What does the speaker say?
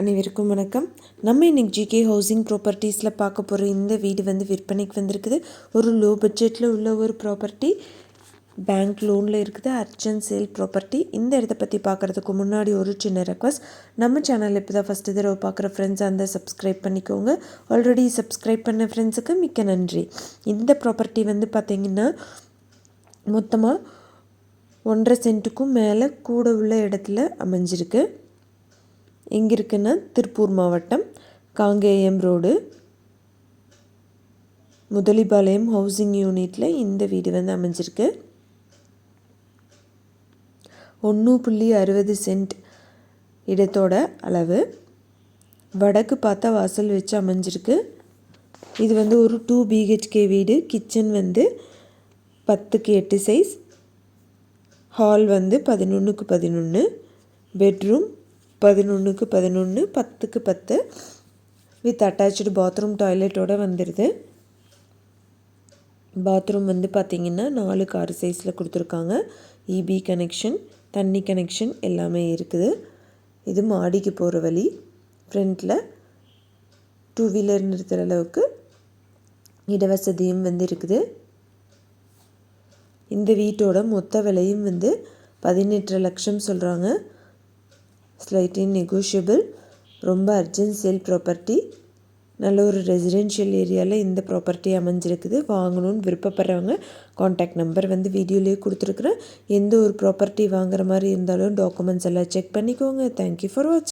அனைவருக்கும் வணக்கம். நம்ம இன்றைக்கி ஜிகே ஹவுசிங் ப்ராப்பர்ட்டிஸில் பார்க்க போகிற இந்த வீடு வந்து விற்பனைக்கு வந்திருக்குது. ஒரு லோ பட்ஜெட்டில் உள்ள ஒரு ப்ராப்பர்ட்டி பேங்க் லோனில் இருக்குது அர்ஜென்ட் சேல் ப்ராப்பர்ட்டி இந்த இடத்த பற்றி பார்க்குறதுக்கு முன்னாடி ஒரு சின்ன ரெக்வஸ்ட் நம்ம சேனல் இப்போ தான் ஃபஸ்ட்டு தடவை பார்க்குற ஃப்ரெண்ட்ஸ் அந்த சப்ஸ்கிரைப் பண்ணிக்கோங்க. ஆல்ரெடி சப்ஸ்கிரைப் பண்ண ஃப்ரெண்ட்ஸுக்கு மிக்க நன்றி. இந்த ப்ராப்பர்ட்டி வந்து பார்த்திங்கன்னா மொத்தமாக ஒன்றரை சென்ட்டுக்கும் மேலே கூட உள்ள இடத்துல அமைஞ்சிருக்கு. எங்கே இருக்குன்னா திருப்பூர் மாவட்டம் காங்கேயம் ரோடு. முதலிபாளையம் ஹவுசிங் யூனிட்டில் இந்த வீடு வந்து அமைஞ்சிருக்கு. ஒன்று புள்ளி அறுபது சென்ட் இடத்தோட அளவு. வடக்கு பார்த்தா வாசல் வச்சு அமைஞ்சிருக்கு. இது வந்து ஒரு டூ பிஹெச்கே வீடு. கிச்சன் வந்து பத்துக்கு எட்டு சைஸ் ஹால் வந்து பதினொன்றுக்கு பதினொன்று பெட்ரூம் பதினொன்றுக்கு பதினொன்று பத்துக்கு பத்து வித் அட்டாச்சு பாத்ரூம் டாய்லெட்டோடு வந்துடுது பாத்ரூம் வந்து பார்த்திங்கன்னா நாலு கார் சைஸில் கொடுத்துருக்காங்க. இபி கனெக்ஷன் தண்ணி கனெக்ஷன் எல்லாமே இருக்குது. இது மாடிக்கு போகிற வழி. ஃப்ரண்ட்டில் டூ வீலர் நிறுத்துகிற அளவுக்கு இடவசதியும் வந்து இருக்குது. இந்த வீட்டோட மொத்த விலையும் வந்து பதினெட்டு லட்சம் சொல்கிறாங்க ஸ்லைட்லி நெகோஷியபிள் ரொம்ப அர்ஜென்ட் சேல் ப்ராப்பர்ட்டி நல்ல ஒரு ரெசிடென்ஷியல் ஏரியாவில் இந்த ப்ராப்பர்ட்டி அமைஞ்சிருக்குது. வாங்கணும்னு விருப்பப்படுறவங்க காண்டாக்ட் நம்பர் வந்து வீடியோலேயே கொடுத்துருக்குறேன். எந்த ஒரு ப்ராப்பர்ட்டி வாங்குற மாதிரி இருந்தாலும் டாக்குமெண்ட்ஸ் எல்லாம் செக் பண்ணிக்கோங்க. தேங்க்யூ ஃபார் வாட்சிங்